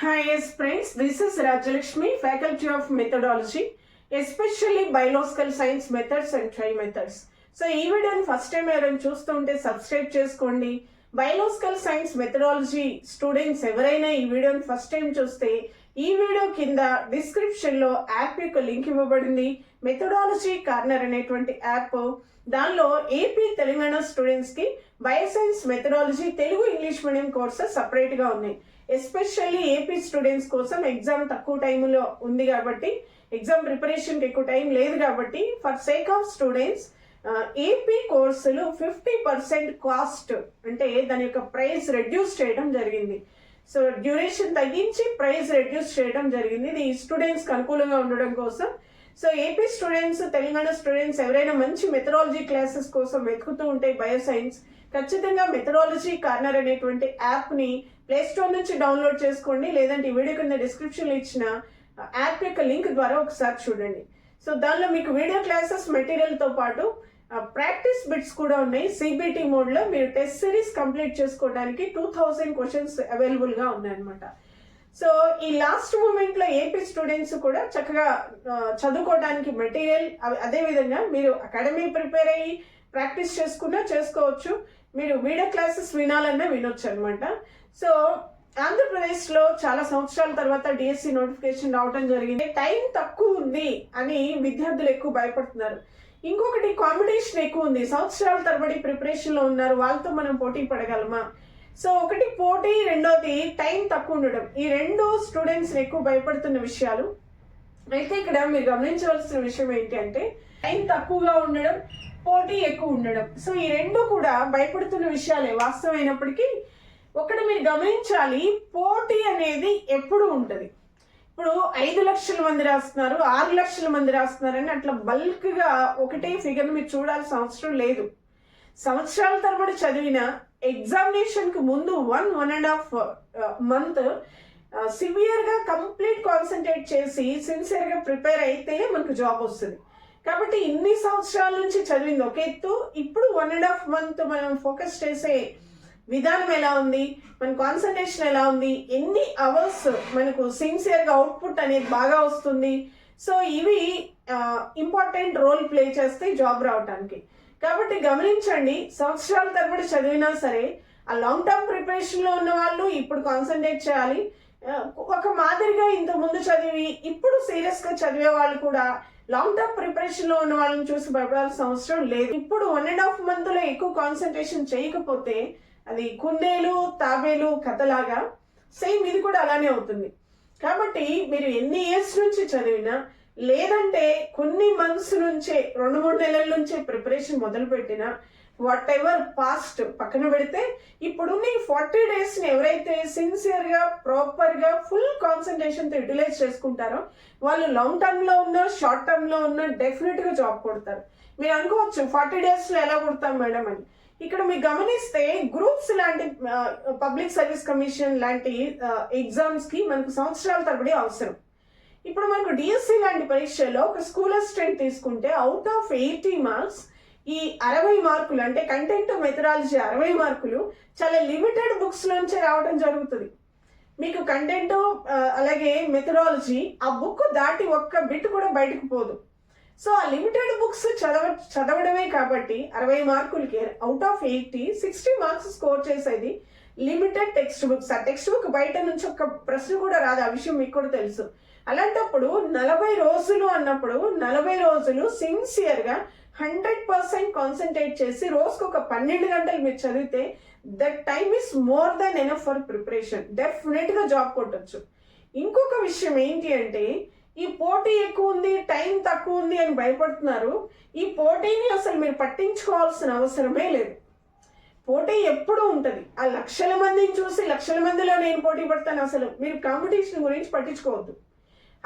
Hi yes friends this is Rajalakshmi faculty of methodology especially biological science methods and try methods so ఈ వీడియోని first time ఎవరైనా చూస్తుంటే subscribe చేసుకోండి. Biological science methodology students ఎవరైనా ఈ వీడియోని ఫస్ట్ టైం చూస్తే ఈ వీడియో కింద డిస్క్రిప్షన్లో యాప్ యొక్క లింక్ ఇవ్వబడింది. మెథడాలజీ కార్నర్ అనేటువంటి యాప్ దానిలో ఏపీ తెలంగాణ స్టూడెంట్స్కి bioscience methodology Telugu English medium courses సపరేట్గా ఉన్నాయి. ఎస్పెషల్లీ ఏపీ స్టూడెంట్స్ కోసం ఎగ్జామ్ తక్కువ టైంలో ఉంది కాబట్టి ఎగ్జామ్ ప్రిపరేషన్కి ఎక్కువ టైం లేదు కాబట్టి for sake of students AP కోర్సులు ఫిఫ్టీ పర్సెంట్ కాస్ట్ అంటే దాని యొక్క ప్రైస్ రెడ్యూస్ చేయడం జరిగింది. సో డ్యూరేషన్ తగ్గించి ప్రైస్ రెడ్యూస్ చేయడం జరిగింది. ఇది స్టూడెంట్స్కి అనుకూలంగా ఉండడం కోసం. So AP students Telangana students ఎవరైనా మంచి మెథడాలజీ క్లాసెస్ కోసం వెతుకుతూ ఉంటే బయోసైన్స్ ఖచ్చితంగా మెథడాలజీ కార్నర్ అనేటువంటి యాప్ని ప్లే స్టోర్ నుంచి డౌన్లోడ్ చేసుకోండి. లేదంటే ఈ వీడియో కింద డిస్క్రిప్షన్లో ఇచ్చిన యాప్ యొక్క లింక్ ద్వారా ఒకసారి చూడండి. సో దానిలో మీకు వీడియో క్లాసెస్ మెటీరియల్తో పాటు ప్రాక్టీస్ బిట్స్ కూడా ఉన్నాయి. సిబిటి మోడ్లో మీరు టెస్ట్ సిరీస్ కంప్లీట్ చేసుకోవడానికి టూ థౌజండ్ క్వశ్చన్స్ అవైలబుల్గా ఉన్నాయన్నమాట. సో ఈ లాస్ట్ మూమెంట్లో ఏపీ స్టూడెంట్స్ కూడా చక్కగా చదువుకోవడానికి మెటీరియల్ అదే విధంగా మీరు అకాడమీ ప్రిపేర్ అయ్యి ప్రాక్టీస్ చేసుకున్నా చేసుకోవచ్చు. మీరు వీడియో క్లాసెస్ వినాలన్నా వినొచ్చు అనమాట సో ఆంధ్రప్రదేశ్లో చాలా సంవత్సరాల తర్వాత డిఎస్సి నోటిఫికేషన్ రావడం జరిగింది. టైం తక్కువ ఉంది అని విద్యార్థులు ఎక్కువ భయపడుతున్నారు. ఇంకొకటి కాంపిటీషన్ ఎక్కువ ఉంది. సంవత్సరాల తరబడి ప్రిపరేషన్లో ఉన్నారు. వాళ్ళతో మనం పోటీ పడగలమా? సో ఒకటి పోటీ రెండోది టైం తక్కువ ఉండడం. ఈ రెండు స్టూడెంట్స్ ఎక్కువ భయపడుతున్న విషయాలు. అయితే ఇక్కడ మీరు గమనించవలసిన విషయం ఏంటి అంటే టైం తక్కువగా ఉండడం పోటీ ఎక్కువ ఉండడం. సో ఈ రెండు కూడా భయపడుతున్న విషయాలే వాస్తవమైనప్పటికీ ఒకటి మీరు గమనించాలి పోటీ అనేది ఎప్పుడు ఉంటుంది. ఇప్పుడు ఐదు లక్షల మంది రాస్తున్నారు ఆరు లక్షల మంది రాస్తున్నారు అని అట్లా బల్క్గా ఒకటే ఫిగర్ మీరు చూడాల్సిన అవసరం లేదు. సంవత్సరాల తరబడి చదివిన ఎగ్జామినేషన్కి ముందు one one and half month సివియర్గా కంప్లీట్ కాన్సన్ట్రేట్ చేసి సిన్సియర్గా ప్రిపేర్ అయితే మనకు జాబ్ వస్తుంది. కాబట్టి ఇన్ని సంవత్సరాల నుంచి చదివింది ఒక ఎత్తు ఇప్పుడు వన్ అండ్ హాఫ్ మంత్ మనం ఫోకస్ చేసే విధానం ఎలా ఉంది? మన కాన్సన్ట్రేషన్ ఎలా ఉంది? ఎన్ని అవర్స్ మనకు సిన్సియర్గా అవుట్పుట్ అనేది బాగా వస్తుంది? సో ఇవి ఇంపార్టెంట్ రోల్ ప్లే చేస్తే జాబ్ రావడానికి కాబట్టి గమనించండి సంవత్సరాల తరబడి చదివినా సరే ఆ లాంగ్ టర్మ్ ప్రిపరేషన్లో ఉన్న వాళ్ళు ఇప్పుడు కాన్సన్ట్రేట్ చేయాలి. ఒక మాదిరిగా ఇంత ముందు చదివి ఇప్పుడు సీరియస్గా చదివే వాళ్ళు కూడా లాంగ్ టర్మ్ ప్రిపరేషన్లో ఉన్న వాళ్ళని చూసి భయపడాల్సిన అవసరం లేదు. ఇప్పుడు వన్ అండ్ హాఫ్ మంత్లో ఎక్కువ కాన్సన్ట్రేషన్ చేయకపోతే అది కుందేలు తాబేలు కథలాగా సేమ్ ఇది కూడా అలానే అవుతుంది కాబట్టి మీరు ఎన్ని ఇయర్స్ నుంచి చదివినా లేదంటే కొన్ని మంత్స్ నుంచే రెండు మూడు నెలల నుంచే ప్రిపరేషన్ మొదలు పెట్టినా వాట్ ఎవర్ పాస్ట్ పక్కన పెడితే ఇప్పుడు నీ ఫార్టీ డేస్ని ఎవరైతే సిన్సియర్గా ప్రాపర్గా ఫుల్ కాన్సన్ట్రేషన్తో యూటిలైజ్ చేసుకుంటారో వాళ్ళు లాంగ్ టర్మ్లో ఉన్న షార్ట్ టర్మ్లో ఉన్న డెఫినెట్గా జాబ్ కొడతారు. మీరు అనుకోవచ్చు ఫార్టీ డేస్లో ఎలా కొడతాం మేడం అని. ఇక్కడ మీరు గమనిస్తే గ్రూప్స్ లాంటి పబ్లిక్ సర్వీస్ కమిషన్ లాంటి ఎగ్జామ్స్కి మనకు సంవత్సరాల తరబడి అవసరం. ఇప్పుడు మనకు డిఎస్సి లాంటి పరీక్షలో ఒక స్కూల్ అసిస్టెంట్ తీసుకుంటే అవుట్ ఆఫ్ ఎయిటీ మార్క్స్ ఈ అరవై మార్కులు అంటే కంటెంట్ మెథడాలజీ అరవై మార్కులు చాలా లిమిటెడ్ బుక్స్ నుంచే రావడం జరుగుతుంది. మీకు కంటెంట్ అలాగే మెథడాలజీ ఆ బుక్ దాటి ఒక్క బిట్ కూడా బయటకు పోదు. సో ఆ లిమిటెడ్ బుక్స్ చదవ చదవడమే కాబట్టి అరవై మార్కులకి out of eighty sixty marks score చేసేది లిమిటెడ్ టెక్స్ట్ బుక్స్ ఆ టెక్స్ట్ బుక్ బయట నుంచి ఒక ప్రశ్న కూడా రాదు. ఆ విషయం మీకు కూడా తెలుసు. అలాంటప్పుడు నలభై రోజులు అన్నప్పుడు నలభై రోజులు సిన్సియర్గా హండ్రెడ్ పర్సెంట్ కాన్సన్ట్రేట్ చేసి రోజుకు ఒక పన్నెండు గంటలు మీరు చదివితే that time is more than enough for preparation డెఫినెట్గా జాబ్ కొట్టచ్చు. ఇంకొక విషయం ఏంటి అంటే ఈ పోటీ ఎక్కువ ఉంది టైం తక్కువ ఉంది అని భయపడుతున్నారు. ఈ పోటీని అసలు మీరు పట్టించుకోవాల్సిన అవసరమే లేదు. పోటీ ఎప్పుడూ ఉంటుంది. ఆ లక్షల మందిని చూసి లక్షల మందిలో నేను పోటీ పడతాను అసలు. మీరు కాంపిటీషన్ గురించి పట్టించుకోవద్దు.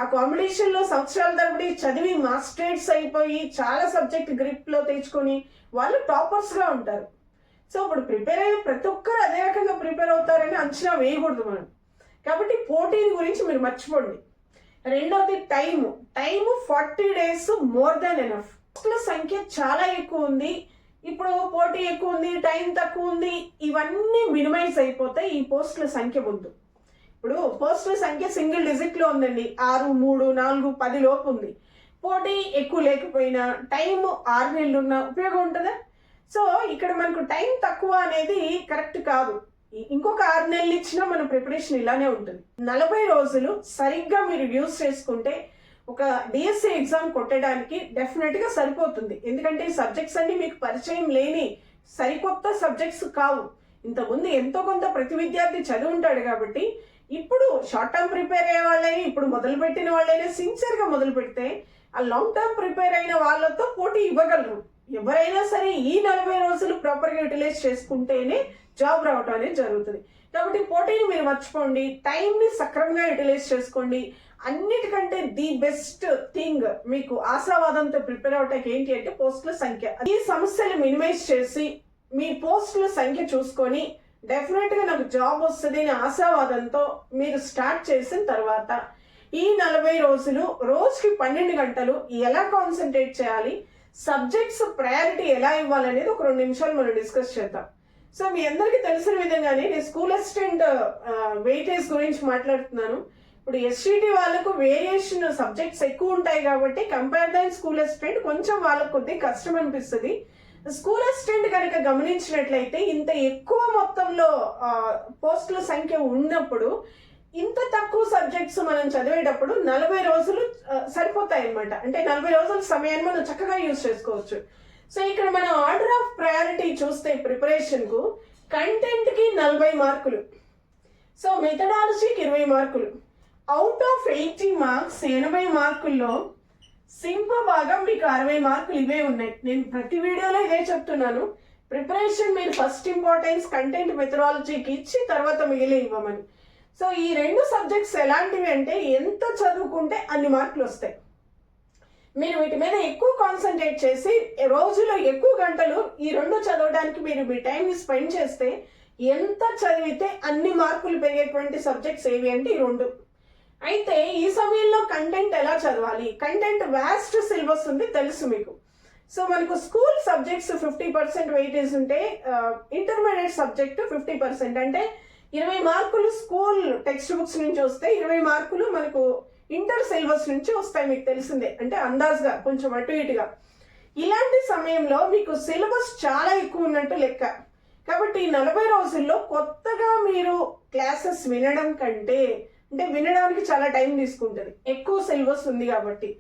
ఆ కాంపిటీషన్లో సంవత్సరాల తరబడి చదివి మాస్టరేట్స్ అయిపోయి చాలా సబ్జెక్ట్ గ్రిప్లో తెచ్చుకొని వాళ్ళు టాపర్స్గా ఉంటారు. సో ఇప్పుడు ప్రిపేర్ అయ్యే ప్రతి ఒక్కరు అదే రకంగా ప్రిపేర్ అవుతారని అంచనా వేయకూడదు మనం. కాబట్టి పోటీని గురించి మీరు మర్చిపోండి. రెండవది time. Time forty days more than enough. పోస్టుల సంఖ్య చాలా ఎక్కువ ఉంది. ఇప్పుడు పోటీ ఎక్కువ ఉంది టైం తక్కువ ఉంది. ఇవన్నీ మినిమైజ్ అయిపోతాయి ఈ పోస్టుల సంఖ్య ముందు. ఇప్పుడు పోస్టుల సంఖ్య సింగిల్ డిజిట్లో ఉందండి. ఆరు మూడు నాలుగు పది లోపు ఉంది. పోటీ ఎక్కువ లేకపోయినా టైం ఆరు నెలలు ఉన్న ఉపయోగం ఉంటుందా? సో ఇక్కడ మనకు టైం తక్కువ అనేది కరెక్ట్ కాదు. ఇంకొక ఆరు నెలలు ఇచ్చినా మన ప్రిపరేషన్ ఇలానే ఉంటుంది. నలభై రోజులు సరిగ్గా మీరు యూజ్ చేసుకుంటే ఒక డిఎస్సి ఎగ్జామ్ కొట్టడానికి డెఫినెట్గా సరిపోతుంది. ఎందుకంటే ఈ సబ్జెక్ట్స్ అన్ని మీకు పరిచయం లేని సరికొత్త సబ్జెక్ట్స్ కావు. ఇంతకుముందు ఎంతో కొంత ప్రతి విద్యార్థి చదివి ఉంటాడు కాబట్టి ఇప్పుడు షార్ట్ టర్మ్ ప్రిపేర్ అయ్యే వాళ్ళైనా ఇప్పుడు మొదలు పెట్టిన వాళ్ళైనా సిన్సియర్గా మొదలు పెడితే ఆ లాంగ్ టర్మ్ ప్రిపేర్ అయిన వాళ్ళతో పోటీ ఇవ్వగలరు. ఎవరైనా సరే ఈ నలభై రోజులు ప్రాపర్గా యూటిలైజ్ చేసుకుంటేనే జాబ్ రావటం అనేది జరుగుతుంది. కాబట్టి పోటీని మీరు మర్చిపోండి. టైంని సక్రమంగా యూటిలైజ్ చేసుకోండి. అన్నిటికంటే ది బెస్ట్ థింగ్ మీకు ఆశావాదంతో ప్రిపేర్ అవటానికి ఏంటి అంటే పోస్టుల సంఖ్య. ఈ సమస్యలు మినిమైజ్ చేసి మీ పోస్టుల సంఖ్య చూసుకొని డెఫినెట్గా నాకు జాబ్ వస్తుంది అనే ఆశావాదంతో మీరు స్టార్ట్ చేసిన తర్వాత ఈ నలభై రోజులు రోజుకి పన్నెండు గంటలు ఎలా కాన్సన్ట్రేట్ చేయాలి? సబ్జెక్ట్స్ ప్రయారిటీ ఎలా ఇవ్వాలనేది ఒక రెండు నిమిషాలు మనం డిస్కస్ చేద్దాం. సో మీ అందరికీ తెలిసిన విధంగానే నేను స్కూల్ అసిస్టెంట్ వెయిటేజ్ గురించి మాట్లాడుతున్నాను. ఇప్పుడు ఎస్టీటీ వాళ్ళకు వేరియేషన్ సబ్జెక్ట్స్ ఎక్కువ ఉంటాయి కాబట్టి కంపేర్ దాన్ స్కూల్ అసిస్టెంట్ కొంచెం వాళ్ళకు కొద్దిగా కష్టం అనిపిస్తుంది. స్కూల్ అసిస్టెంట్ కనుక గమనించినట్లయితే ఇంత ఎక్కువ మొత్తంలో పోస్టుల సంఖ్య ఉన్నప్పుడు ఇంత తక్కువ సబ్జెక్ట్స్ మనం చదివేటప్పుడు నలభై రోజులు సరిపోతాయి అన్నమాట అంటే నలభై రోజుల సమయాన్ని మనం చక్కగా యూజ్ చేసుకోవచ్చు. సో ఇక్కడ మనం ఆర్డర్ ఆఫ్ ప్రయారిటీ చూస్తే ప్రిపరేషన్కు కంటెంట్కి నలభై మార్కులు. సో మెథడాలజీకి ఇరవై మార్కులు. అవుట్ ఆఫ్ ఎయిటీ మార్క్స్ ఎనభై మార్కుల్లో సింహ భాగం మీకు అరవై మార్కులు ఇవే ఉన్నాయి. నేను ప్రతి వీడియోలో ఇదే చెప్తున్నాను. ప్రిపరేషన్ మీరు ఫస్ట్ ఇంపార్టెన్స్ కంటెంట్ మెథడాలజీకి ఇచ్చి తర్వాత మిగిలి ఇవ్వమని. సో ఈ రెండు సబ్జెక్ట్స్ ఎలాంటివి అంటే ఎంత చదువుకుంటే అన్ని మార్కులు వస్తాయి. మీరు వీటి మీద ఎక్కువ కాన్సన్ట్రేట్ చేసి రోజులో ఎక్కువ గంటలు ఈ రెండు చదవడానికి మీరు మీ టైంని స్పెండ్ చేస్తే ఎంత చదివితే అన్ని మార్కులు పెరిగేటువంటి సబ్జెక్ట్స్ ఏవి అంటే ఈ రెండు. అయితే ఈ సమయంలో కంటెంట్ ఎలా చదవాలి? కంటెంట్ వ్యాస్ట్ సిలబస్ ఉంది తెలుసు మీకు. సో మనకు school subjects fifty percent weightage ఉంటే ఇంటర్మీడియట్ సబ్జెక్ట్ ఫిఫ్టీ పర్సెంట్ అంటే ఇరవై మార్కులు స్కూల్ టెక్స్ట్ బుక్స్ నుంచి వస్తే ఇరవై మార్కులు మనకు ఇంటర్ సిలబస్ నుంచి వస్తాయి మీకు తెలిసిందే. అంటే అందాజ్గా కొంచెం అటు ఇటుగా. ఇలాంటి సమయంలో మీకు సిలబస్ చాలా ఎక్కువ ఉన్నట్టు లెక్క. కాబట్టి ఈ నలభై రోజుల్లో కొత్తగా మీరు క్లాసెస్ వినడం కంటే అంటే వినడానికి చాలా టైం తీసుకుంటుంది. ఎక్కువ సిలబస్ ఉంది కాబట్టి.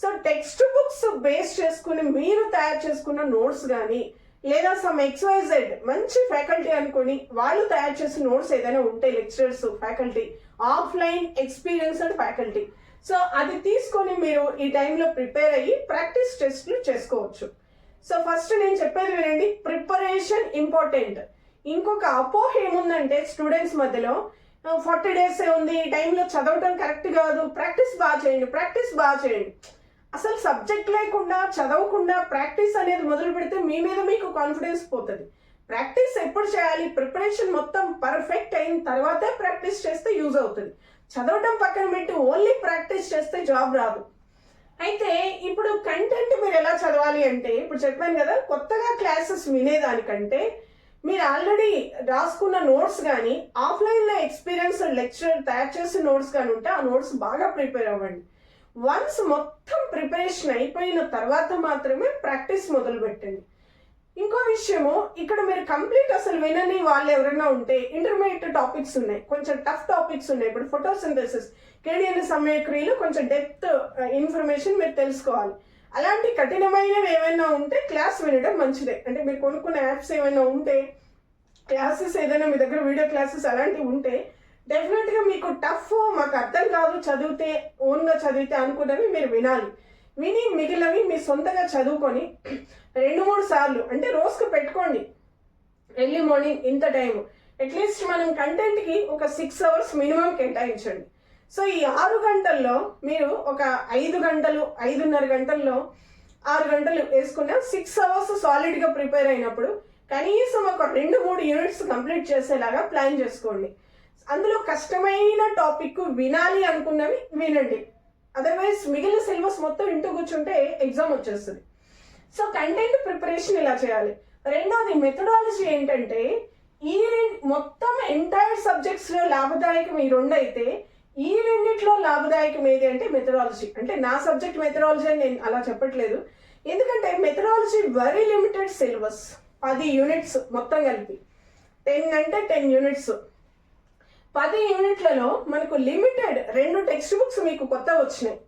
సో టెక్స్ట్ బుక్స్ బేస్ చేసుకుని మీరు తయారు చేసుకున్న నోట్స్ కానీ లేదా సమ్ ఎక్స్వైజెడ్ మంచి ఫ్యాకల్టీ అనుకొని వాళ్ళు తయారు చేసిన నోట్స్ ఏదైనా ఉంటే lecturers faculty offline experienced faculty. So అది తీసుకొని మీరు ఈ టైంలో ప్రిపేర్ అయ్యి ప్రాక్టీస్ టెస్ట్లు చేసుకోవచ్చు. సో ఫస్ట్ నేను చెప్పేది వినండి ప్రిపరేషన్ ఇంపార్టెంట్. ఇంకొక అపోహ ఏముందంటే స్టూడెంట్స్ మధ్యలో ఫార్టీ డేస్ ఉంది ఈ టైంలో చదవటం కరెక్ట్ కాదు ప్రాక్టీస్ బాగా చేయండి ప్రాక్టీస్ బాగా చేయండి. అసలు సబ్జెక్ట్ లేకుండా చదవకుండా ప్రాక్టీస్ అనేది మొదలు పెడితే మీ మీద మీకు కాన్ఫిడెన్స్ పోతుంది. ప్రాక్టీస్ ఎప్పుడు చేయాలి? ప్రిపరేషన్ మొత్తం పర్ఫెక్ట్ అయిన తర్వాతే ప్రాక్టీస్ చేస్తే యూజ్ అవుతుంది. చదవటం పక్కన పెట్టి ఓన్లీ ప్రాక్టీస్ చేస్తే జాబ్ రాదు. అయితే ఇప్పుడు కంటెంట్ మీరు ఎలా చదవాలి అంటే ఇప్పుడు చెప్పాను కదా కొత్తగా క్లాసెస్ వినేదానికంటే మీరు ఆల్రెడీ రాసుకున్న నోట్స్ కానీ ఆఫ్లైన్లో ఎక్స్పీరియన్స్ లెక్చర్ తయారు చేసిన నోట్స్ కానీ ఉంటే ఆ నోట్స్ బాగా ప్రిపేర్ అవ్వండి. వన్స్ మొత్తం ప్రిపరేషన్ అయిపోయిన తర్వాత మాత్రమే ప్రాక్టీస్ మొదలు పెట్టండి ఇంకో విషయము ఇక్కడ మీరు కంప్లీట్ అసలు వినని వాళ్ళు ఎవరైనా ఉంటే ఇంటర్మీడియట్ టాపిక్స్ ఉన్నాయి. కొంచెం టఫ్ టాపిక్స్ ఉన్నాయి. ఇప్పుడు ఫోటోసింథసిస్ కేడియన్ సమయక్రియలు కొంచెం డెప్త్ ఇన్ఫర్మేషన్ మీరు తెలుసుకోవాలి. అలాంటి కఠినమైనవి ఏమైనా ఉంటే క్లాస్ వినడం మంచిదే. అంటే మీరు కొనుక్కున్న యాప్స్ ఏమైనా ఉంటే క్లాసెస్ ఏదైనా మీ దగ్గర వీడియో క్లాసెస్ అలాంటివి ఉంటే డెఫినెట్గా మీకు టఫ్ మాకు అర్థం కాదు చదివితే ఓన్గా చదివితే అనుకున్నవి మీరు వినాలి. విని మిగిలినవి మీ సొంతగా చదువుకొని రెండు మూడు సార్లు అంటే రోజుకు పెట్టుకోండి. ఎర్లీ మార్నింగ్ ఇంత టైం అట్లీస్ట్ మనం కంటెంట్కి ఒక సిక్స్ అవర్స్ మినిమం కేటాయించండి. సో ఈ ఆరు గంటల్లో మీరు ఒక ఐదు గంటలు ఐదున్నర గంటల్లో ఆరు గంటలు వేసుకున్న సిక్స్ అవర్స్ సాలిడ్గా ప్రిపేర్ అయినప్పుడు కనీసం ఒక రెండు మూడు యూనిట్స్ కంప్లీట్ చేసేలాగా ప్లాన్ చేసుకోండి. అందులో కష్టమైన టాపిక్ వినాలి అనుకున్నవి వినండి. అదర్వైజ్ మిగిలిన సిలబస్ మొత్తం ఇంటూ కూర్చుంటే ఎగ్జామ్ వచ్చేస్తుంది. సో కంటెంట్ ప్రిపరేషన్ ఇలా చేయాలి? రెండోది మెథడాలజీ ఏంటంటే ఈ రెండు మొత్తం ఎంటైర్ సబ్జెక్ట్స్లో లాభదాయకం ఈ రెండు అయితే ఈ రెండిట్లో లాభదాయకం ఏది అంటే మెథడాలజీ అంటే నా సబ్జెక్ట్ మెథడాలజీ అని నేను అలా చెప్పట్లేదు. ఎందుకంటే మెథడాలజీ వెరీ లిమిటెడ్ సిలబస్ పది యూనిట్స్ మొత్తం కలిపి. టెన్ అంటే టెన్ యూనిట్స్ పది యూనిట్లలో మనకు లిమిటెడ్ రెండు టెక్స్ట్ బుక్స్ మీకు కొత్త వచ్చినాయి.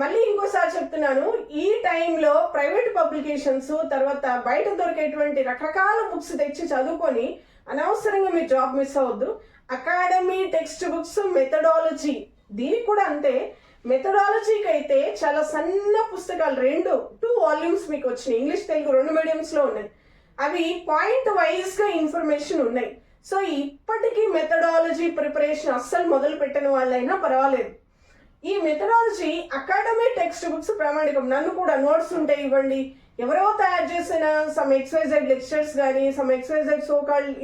మళ్ళీ ఇంకోసారి చెప్తున్నాను ఈ టైంలో ప్రైవేట్ పబ్లికేషన్స్ తర్వాత బయట దొరికేటువంటి రకరకాల బుక్స్ తెచ్చి చదువుకొని అనవసరంగా మీ జాబ్ మిస్ అవ్వద్దు. అకాడమీ టెక్స్ట్ బుక్స్ మెథడాలజీ దీనికి కూడా అంతే. మెథడాలజీకి అయితే చాలా సన్న పుస్తకాలు రెండు టూ వాల్యూమ్స్ మీకు వచ్చినాయి. ఇంగ్లీష్ తెలుగు రెండు మీడియంస్లో ఉన్నాయి. అవి పాయింట్ వైజ్గా ఇన్ఫర్మేషన్ ఉన్నాయి. సో ఇప్పటికీ మెథడాలజీ ప్రిపరేషన్ అస్సలు మొదలు పెట్టిన వాళ్ళైనా పర్వాలేదు. ఈ మెథడాలజీ అకాడమీ టెక్స్ట్ బుక్స్ ప్రామాణికం. నన్ను కూడా నోట్స్ ఉంటే ఇవ్వండి. ఎవరో తయారు చేసిన సమ్ ఎక్స్వైజెడ్ లెక్చర్స్ కానీ some XYZ so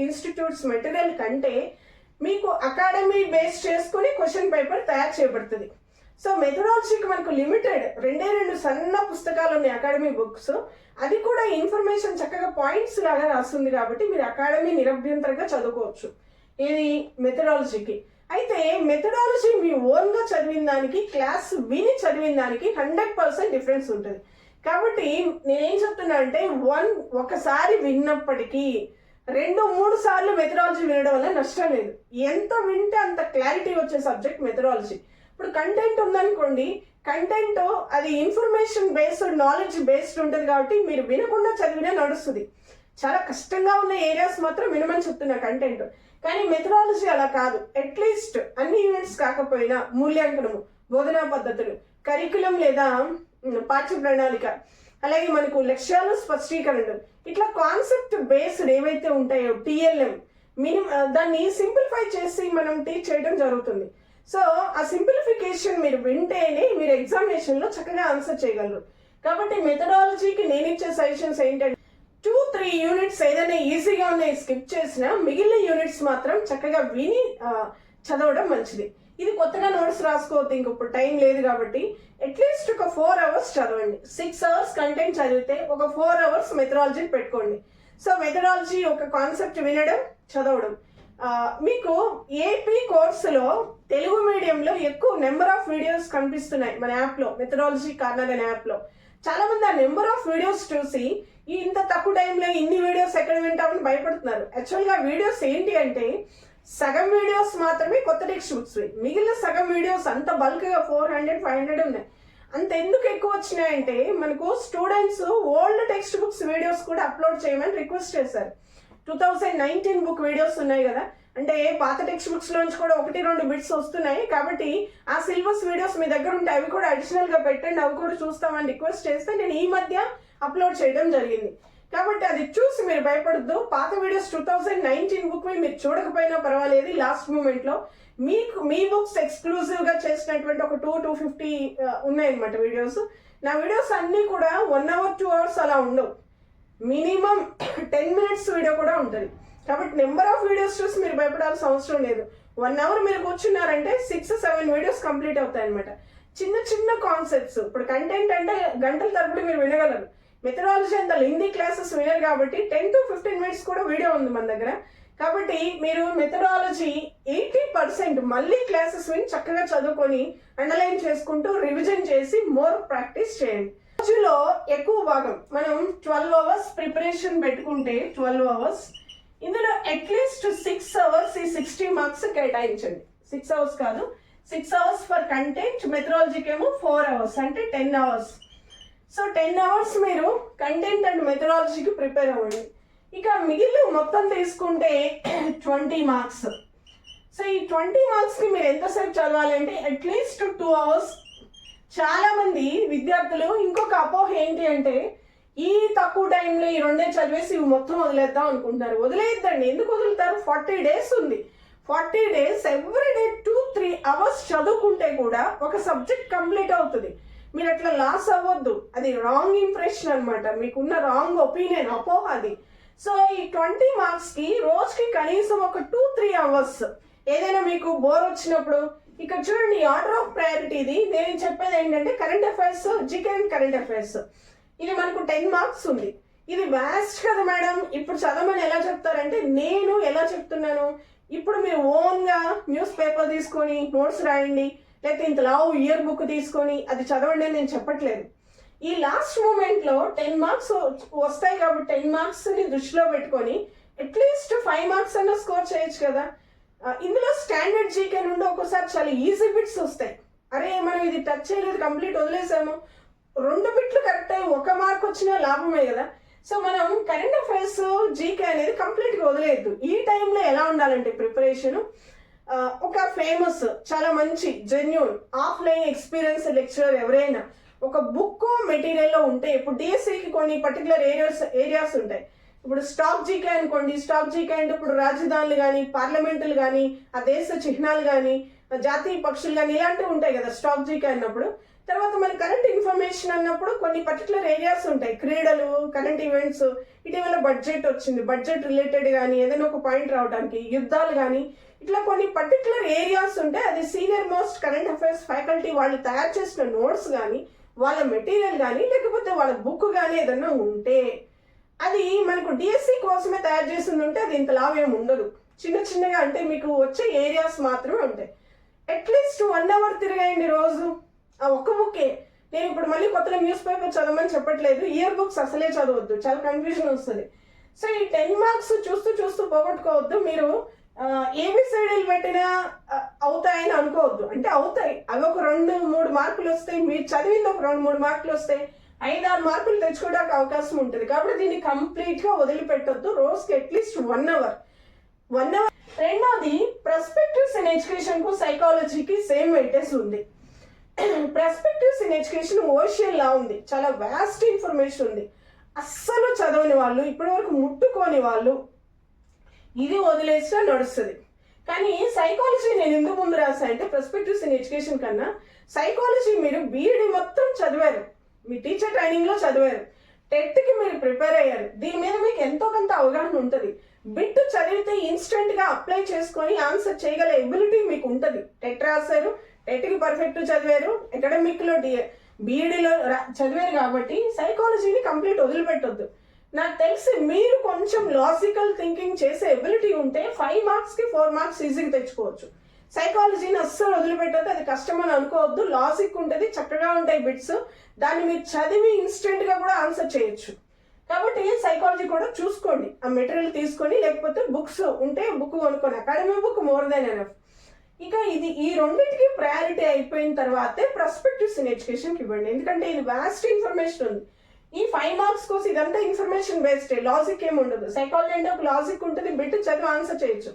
institutes material కంటే మీకు అకాడమీ బేస్ చేసుకుని క్వశ్చన్ పేపర్ తయారు చేయబడుతుంది. సో మెథడాలజీకి మనకు లిమిటెడ్ రెండే రెండు సన్న పుస్తకాలు ఉన్నాయి అకాడమీ బుక్స్. అది కూడా ఇన్ఫర్మేషన్ చక్కగా పాయింట్స్ లాగా రాస్తుంది కాబట్టి మీరు అకాడమీ నిరభ్యంతరంగా చదువుకోవచ్చు. ఇది మెథడాలజీకి. అయితే మెథడాలజీ మీ ఓన్గా చదివిన దానికి క్లాస్ విని చదివిన దానికి హండ్రెడ్ పర్సెంట్ డిఫరెన్స్ ఉంటుంది. కాబట్టి నేనేం చెప్తున్నా అంటే వన్ ఒకసారి విన్నప్పటికీ రెండు మూడు సార్లు మెథడాలజీ వినడం వల్ల నష్టం లేదు. ఎంత వింటే అంత క్లారిటీ వచ్చే సబ్జెక్ట్ మెథడాలజీ. ఇప్పుడు కంటెంట్ ఉందనుకోండి కంటెంట్ అది ఇన్ఫర్మేషన్ బేస్డ్ నాలెడ్జ్ బేస్డ్ ఉంటుంది కాబట్టి మీరు వినకుండా చదివినా నడుస్తుంది. చాలా కష్టంగా ఉన్న ఏరియాస్ మాత్రం వినమని చెప్తున్నా కంటెంట్ కానీ మెథడాలజీ అలా కాదు. అట్లీస్ట్ అన్ని యూనిట్స్ కాకపోయినా మూల్యాంకనము బోధనా పద్ధతులు కరికులం లేదా పాఠ్య ప్రణాళిక అలాగే మనకు లక్ష్యాలు స్పష్టీకరణలు. ఇట్లా కాన్సెప్ట్ బేస్డ్ ఏవైతే ఉంటాయో టిఎల్ఎం మినిమం దాన్ని సింప్లిఫై చేసి మనం టీచ్ చేయడం జరుగుతుంది. సో ఆ సింప్లిఫికేషన్ మీరు వింటేనే మీరు ఎగ్జామినేషన్లో చక్కగా ఆన్సర్ చేయగలరు. కాబట్టి మెథడాలజీకి నేను ఇచ్చే సజెషన్స్ ఏంటంటే టూ త్రీ యూనిట్స్ ఏదైనా ఈజీగా ఉన్నాయి స్కిప్ చేసినా మిగిలిన యూనిట్స్ మాత్రం చక్కగా విని చదవడం మంచిది. ఇది కొత్తగా నోట్స్ రాసుకోవద్దు ఇంకొప్పుడు టైం లేదు కాబట్టి అట్లీస్ట్ ఒక ఫోర్ అవర్స్ చదవండి. సిక్స్ అవర్స్ కంటెంట్ చదివితే ఒక ఫోర్ అవర్స్ మెథడాలజీ పెట్టుకోండి. సో మెథడాలజీ ఒక కాన్సెప్ట్ వినడం చదవడం. మీకు ఏపీ కోర్సులో తెలుగు మీడియంలో ఎక్కువ నెంబర్ ఆఫ్ వీడియోస్ కనిపిస్తున్నాయి మన యాప్లో మెథడాలజీ కార్నర్ అనే యాప్లో. చాలా మంది ఆ నెంబర్ ఆఫ్ వీడియోస్ చూసి ఇంత తక్కువ టైంలో ఇన్ని వీడియోస్ ఎక్కడ వింటామని భయపడుతున్నారు. యాక్చువల్గా వీడియోస్ ఏంటి అంటే సగం వీడియోస్ మాత్రమే కొత్త టెక్స్ట్ బుక్స్ మిగిలిన సగం వీడియోస్ అంత బల్క్గా ఫోర్ హండ్రెడ్ ఫైవ్ హండ్రెడ్ ఉన్నాయి. అంత ఎందుకు ఎక్కువ వచ్చినాయంటే మనకు students old text books videos కూడా అప్లోడ్ చేయమని రిక్వెస్ట్ చేశారు. Two thousand nineteen book videos ఉన్నాయి కదా. అంటే పాత టెక్స్ట్ బుక్స్ నుంచి కూడా ఒకటి రెండు బిట్స్ వస్తున్నాయి. కాబట్టి ఆ సిలబస్ వీడియోస్ మీ దగ్గర ఉంటే అవి కూడా అడిషనల్గా పెట్టండి. అవి కూడా చూస్తామని రిక్వెస్ట్ చేస్తే నేను ఈ మధ్య అప్లోడ్ చేయడం జరిగింది. కాబట్టి అది చూసి మీరు భయపడద్దు. పాత videos two thousand nineteen book మీరు చూడకపోయినా పర్వాలేదు. లాస్ట్ మూమెంట్లో మీకు మీ బుక్స్ ఎక్స్క్లూజివ్గా చేసినటువంటి ఒక టూ టూ ఫిఫ్టీ ఉన్నాయన్నమాట వీడియోస్ నా వీడియోస్ అన్నీ కూడా వన్ అవర్ టూ అవర్స్ అలా ఉండవు. మినిమం టెన్ మినిట్స్ వీడియో కూడా ఉంటుంది. కాబట్టి నెంబర్ ఆఫ్ వీడియోస్ చూసి మీరు భయపడాల్సిన అవసరం లేదు. వన్ అవర్ మీరు కూర్చున్నారంటే సిక్స్ సెవెన్ వీడియోస్ కంప్లీట్ అవుతాయి అనమాట చిన్న చిన్న కాన్సెప్ట్స్. ఇప్పుడు కంటెంట్ అంటే గంటల తరబడి మీరు వినగలరు. మెథడాలజీ అంత హిందీ క్లాసెస్ వినరు కాబట్టి టెన్ టు ఫిఫ్టీన్ మినిట్స్ కూడా వీడియో ఉంది మన దగ్గర. కాబట్టి మీరు మెథడాలజీ ఎయిటీ పర్సెంట్ మళ్ళీ క్లాసెస్ విని చక్కగా చదువుకొని అండర్లైన్ చేసుకుంటూ రివిజన్ చేసి మోర్ ప్రాక్టీస్ చేయండి. రోజులో ఎక్కువ భాగం మనం ట్వెల్వ్ అవర్స్ ప్రిపరేషన్ పెట్టుకుంటే ట్వెల్వ్ అవర్స్ ఇందులో అట్లీస్ట్ సిక్స్ అవర్స్ ఈ సిక్స్టీ మార్క్స్ కేటాయించండి. సిక్స్ అవర్స్ కాదు సిక్స్ అవర్స్ ఫర్ కంటెంట్ మెథడాలజీకి ఏమో ఫోర్ అవర్స్ అంటే ten hours so ten hours మీరు కంటెంట్ అండ్ మెథడాలజీకి ప్రిపేర్ అవ్వండి. ఇక మిగిలిన మొత్తం తీసుకుంటే ట్వంటీ మార్క్స్ సో ఈ ట్వంటీ మార్క్స్కి మీరు ఎంతసేపు చదవాలి అంటే అట్లీస్ట్ టూ అవర్స్ చాలా మంది విద్యార్థులు ఇంకొక అపోహ ఏంటి అంటే ఈ తక్కువ టైంలో ఈ రెండే చదివేసి ఇవి మొత్తం వదిలేద్దాం అనుకుంటున్నారు. వదిలేద్దండి ఎందుకు వదులుతారు? ఫార్టీ డేస్ ఉంది. Forty days every day two three hours చదువుకుంటే కూడా ఒక సబ్జెక్ట్ కంప్లీట్ అవుతుంది. మీరు అట్లా లాస్ అవ్వద్దు. అది రాంగ్ ఇంప్రెషన్ అనమాట మీకున్న రాంగ్ ఒపీనియన్ అపోహ అది. సో ఈ ట్వంటీ మార్క్స్కి రోజుకి కనీసం ఒక టూ త్రీ అవర్స్. ఏదైనా మీకు బోర్ వచ్చినప్పుడు ఇక్కడ చూడండి ఆర్డర్ ఆఫ్ ప్రయారిటీ ఇది. నేను చెప్పేది ఏంటంటే current affairs GK and current affairs ఇది మనకు టెన్ మార్క్స్ ఉంది. ఇది వ్యాస్ట్ కదా మేడం. ఇప్పుడు చదవమని ఎలా చెప్తారంటే నేను ఎలా చెప్తున్నాను? ఇప్పుడు మీరు ఓన్గా న్యూస్ పేపర్ తీసుకొని నోట్స్ రాయండి. లేకపోతే ఇంత లావు ఇయర్ బుక్ తీసుకొని అది చదవండి అని నేను చెప్పట్లేదు. ఈ లాస్ట్ మూమెంట్లో టెన్ మార్క్స్ వస్తాయి కాబట్టి టెన్ మార్క్స్ని దృష్టిలో పెట్టుకొని అట్లీస్ట్ ఫైవ్ మార్క్స్ అన్న స్కోర్ చేయొచ్చు కదా. ఇందులో స్టాండర్డ్ జీకే నుండి ఒక్కోసారి చాలా ఈజీ బిట్స్ వస్తాయి. అరే మనం ఇది టచ్ చేయలేదు కంప్లీట్ వదిలేసాము. రెండు బిట్లు కరెక్ట్ అయ్యి ఒక మార్క్ వచ్చినా లాభమే కదా. సో మనం కరెంట్ అఫైర్స్ జీకే అనేది కంప్లీట్గా వదిలేయద్దు. ఈ టైంలో ఎలా ఉండాలంటే ప్రిపరేషన్ ఒక ఫేమస్ చాలా మంచి జెన్యున్ ఆఫ్లైన్ ఎక్స్పీరియన్స్ లెక్చరర్ ఎవరైనా ఒక బుక్ మెటీరియల్లో ఉంటే ఇప్పుడు డిఎస్సికి కొన్ని పర్టికులర్ ఏరియాస్ ఏరియాస్ ఉంటాయి. ఇప్పుడు స్టాక్ జీకే అనుకోండి స్టాక్ జీకే అంటే ఇప్పుడు రాజధానులు కానీ పార్లమెంటులు కానీ ఆ దేశ చిహ్నాలు కానీ జాతీయ పక్షులు కానీ ఇలాంటివి ఉంటాయి కదా స్టాక్ జీకే అన్నప్పుడు. తర్వాత మన కరెంట్ ఇన్ఫర్మేషన్ అన్నప్పుడు కొన్ని పర్టికులర్ ఏరియాస్ ఉంటాయి. క్రీడలు కరెంట్ ఈవెంట్స్ ఇటీవల బడ్జెట్ వచ్చింది. బడ్జెట్ రిలేటెడ్ కానీ ఏదైనా ఒక పాయింట్ రావడానికి యుద్ధాలు కానీ ఇట్లా కొన్ని పర్టికులర్ ఏరియాస్ ఉంటాయి. అది senior most current affairs faculty వాళ్ళు తయారు చేసిన నోట్స్ కానీ వాళ్ళ మెటీరియల్ కానీ లేకపోతే వాళ్ళ బుక్ కానీ ఏదైనా ఉంటే అది మనకు డిఎస్సి కోసమే తయారు చేసింది ఉంటే అది ఇంత లాభం ఉండదు. చిన్న చిన్నగా అంటే మీకు వచ్చే ఏరియాస్ మాత్రమే ఉంటాయి. అట్లీస్ట్ వన్ అవర్ తిరగండి రోజు. ఆ ఒక్క బుక్కే నేను ఇప్పుడు మళ్ళీ కొత్తగా న్యూస్ పేపర్ చదవమని చెప్పట్లేదు. ఇయర్ బుక్స్ అసలే చదవద్దు. చాలా కన్ఫ్యూజన్ వస్తుంది. సో ఈ టెన్ మార్క్స్ చూస్తూ చూస్తూ పోగొట్టుకోవద్దు. మీరు ఏబిసైడీలు పెట్టినా అవుతాయని అనుకోవద్దు. అంటే అవుతాయి. అవి ఒక రెండు మూడు మార్కులు వస్తాయి. మీరు చదివింది ఒక రెండు మూడు మార్కులు వస్తాయి. ఐదు ఆరు మార్కులు తెచ్చుకోవడానికి అవకాశం ఉంటుంది. కాబట్టి దీన్ని కంప్లీట్గా వదిలిపెట్టొద్దు. రోజుకి at least one hour. One hour. రెండోది ప్రస్పెక్టివ్స్ ఇన్ ఎడ్యుకేషన్కు సైకాలజీకి సేమ్ వెయిటేజ్ ఉంది. ప్రస్పెక్టివ్స్ ఇన్ ఎడ్యుకేషన్ ఓషియన్ లా ఉంది. చాలా వ్యాస్ట్ ఇన్ఫర్మేషన్ ఉంది. అస్సలు చదవని వాళ్ళు ఇప్పటివరకు ముట్టుకోని వాళ్ళు ఇది వదిలేసినా నడుస్తుంది. కానీ సైకాలజీ నేను ఎందుకు ముందు రాసా అంటే ప్రస్పెక్టివ్స్ ఇన్ ఎడ్యుకేషన్ కన్నా సైకాలజీ మీరు బీఈడి మొత్తం చదివారు. మీ టీచర్ ట్రైనింగ్లో చదివారు. టెట్కి మీరు ప్రిపేర్ అయ్యారు. దీని మీద మీకు ఎంతో కొంత అవగాహన ఉంటుంది. బిట్ చదివితే ఇన్స్టెంట్గా అప్లై చేసుకొని ఆన్సర్ చేయగల ఎబిలిటీ మీకు ఉంటుంది. టెట్ రాశారు. టెట్కి పర్ఫెక్ట్ చదివారు. అకాడమిక్లో బీఈడీలో చదివారు కాబట్టి సైకాలజీని కంప్లీట్ వదిలిపెట్టొద్దు. నాకు తెలిసి మీరు కొంచెం లాజికల్ థింకింగ్ చేసే ఎబిలిటీ ఉంటే ఫైవ్ మార్క్స్కి ఫోర్ మార్క్స్ ఈజీగా తెచ్చుకోవచ్చు. సైకాలజీని అస్సలు వదిలిపెట్టద్దు అది కష్టం అని అనుకోవద్దు. లాజిక్ ఉంటుంది చక్కగా ఉంటాయి బిట్స్ దాన్ని మీరు చదివి ఇన్స్టెంట్గా కూడా ఆన్సర్ చేయొచ్చు. కాబట్టి సైకాలజీ కూడా చూసుకోండి. ఆ మెటీరియల్ తీసుకొని లేకపోతే బుక్స్ ఉంటే బుక్ కొనుక్కోండి academy book more than enough ఇక ఇది ఈ రెండింటికి ప్రయారిటీ అయిపోయిన తర్వాతే ప్రస్పెక్టివ్స్ ఇన్ ఎడ్యుకేషన్కి ఇవ్వండి. ఎందుకంటే ఇది వాస్ట్ ఇన్ఫర్మేషన్ ఉంది. ఈ ఫైవ్ మార్క్స్ కోసం ఇదంతా ఇన్ఫర్మేషన్ బేస్డ్ లాజిక్ ఏమి ఉండదు. సైకాలజీ అంటే ఒక లాజిక్ ఉంటుంది బిట్ చదివి ఆన్సర్ చేయొచ్చు.